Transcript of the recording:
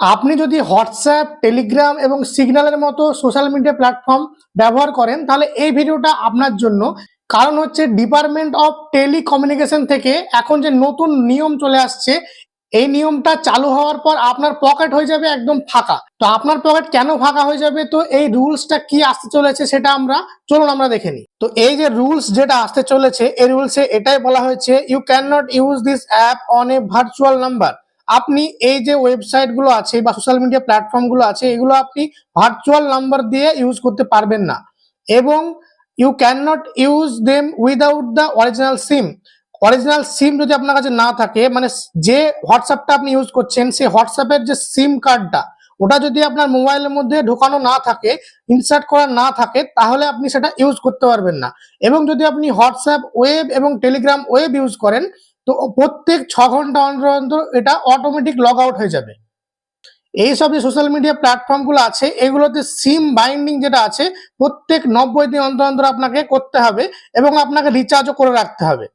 আপনি যদি WhatsApp, Telegram এবং সিগন্যালের মতো সোশ্যাল মিডিয়া প্ল্যাটফর্ম ব্যবহার করেন, তাহলে এই ভিডিওটা আপনার জন্য। কারণ হচ্ছে ডিপার্টমেন্ট অফ টেলিকমিউনিকেশন থেকে এখন যে নতুন নিয়ম চলে আসছে, এই নিয়মটা চালু হওয়ার পর আপনার পকেট হয়ে যাবে একদম ফাঁকা। তো আপনার পকেট কেন ফাঁকা হয়ে যাবে? তো এই রুলসটা কি আসতে চলেছে সেটা আমরা, চলুন আমরা দেখে নিই। তো এই যে রুলস যেটা আসতে চলেছে, এই রুলসে এটাই বলা হয়েছে you can not use this app on a virtual number আপনি এই যে ওয়েবসাইটগুলো আছে বা সোশ্যাল মিডিয়া প্ল্যাটফর্মগুলো আছে, এগুলো আপনি ভার্চুয়াল নাম্বার দিয়ে ইউজ করতে পারবেন না। এবং you can not use them without the original SIM original SIM যদি আপনার কাছে না থাকে মানে যে হোয়াটসঅ্যাপটা আপনি ইউজ করছেন, সেই হোয়াটসঅ্যাপের যে সিম কার্ডটা ওটা যদি আপনার মোবাইলের মধ্যে ঢোকানো না থাকে ইনসার্ট করা না থাকে, তাহলে আপনি সেটা ইউজ করতে পারবেন না। এবং যদি আপনি হোয়াটসঅ্যাপ ওয়েব এবং টেলিগ্রাম ওয়েব ইউজ করেন তো প্রত্যেক ছ ঘণ্টা অন্তর অন্তর এটা অটোমেটিক লগ আউট হয়ে যাবে। এইসব যে সোশ্যাল মিডিয়া প্ল্যাটফর্মগুলো আছে, এগুলোতে সিম বাইন্ডিং যেটা আছে, প্রত্যেক নব্বই দিন অন্তর অন্তর আপনাকে করতে হবে এবং আপনাকে রিচার্জও করে রাখতে হবে।